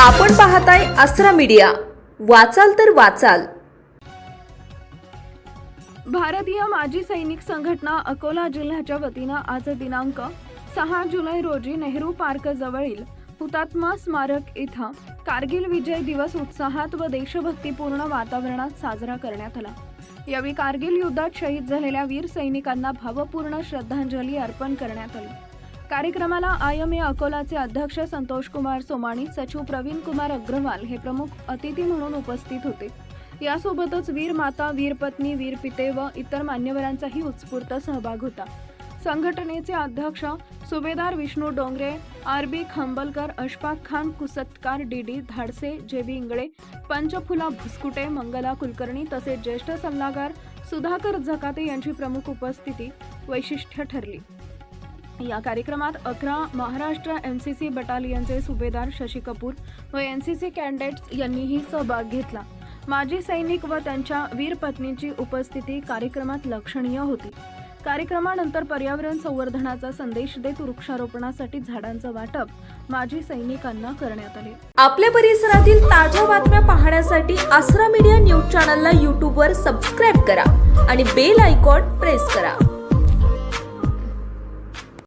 आपण पाहताय अस्त्रा मीडिया. वाचाल तर वाचाल. भारतीय माजी सैनिक संघटना अकोला जिल्ह्याच्या वतीनं आज दिनांक सहा जुलै रोजी नेहरू पार्क जवळील हुतात्मा स्मारक इथं कारगिल विजय दिवस उत्साहात व देशभक्तीपूर्ण वातावरणात साजरा करण्यात आला. यावेळी कारगिल युद्धात शहीद झालेल्या वीर सैनिकांना भावपूर्ण श्रद्धांजली अर्पण करण्यात आली. कार्यक्रमाला आयएमए अकोलाचे अध्यक्ष संतोष कुमार सोमाणी सचिव प्रवीण कुमार अग्रवाल हे प्रमुख अतिथी म्हणून उपस्थित होते. यासोबतच वीर माता वीर पत्नी वीर पिते व इतर मान्यवरांचाही उत्स्फूर्त सहभाग होता. संघटनेचे अध्यक्ष सुभेदार Vishnu Dongre R B Khambalkar Ashfaq Khan Kusatkar D D Dhadse J B Ingale Panchphula Bhuskute Mangala Kulkarni तसेच ज्येष्ठ सल्लागार सुधाकर झकाते यांची प्रमुख उपस्थिती वैशिष्ट्य ठरली. या कार्यक्रमात अकरा महाराष्ट्र एन सी सी बटालियनचे सुभेदार शशी कपूर व एन सी सी कॅडेट्स यांनीही सहभाग घेतला. माजी सैनिक व त्यांच्या वीर पत्नीची उपस्थिती कार्यक्रमात लक्षणीय होती. कार्यक्रमानंतर पर्यावरण संवर्धनाचा संदेश देत वृक्षारोपणासाठी झाडांचं वाटप माजी सैनिकांना करण्यात आले. आपल्या परिसरातील ताज्या बातम्या पाहण्यासाठी आसरा मीडिया न्यूज चॅनलला यूट्यूबवर सबस्क्राईब करा आणि बेल आयकॉन प्रेस करा.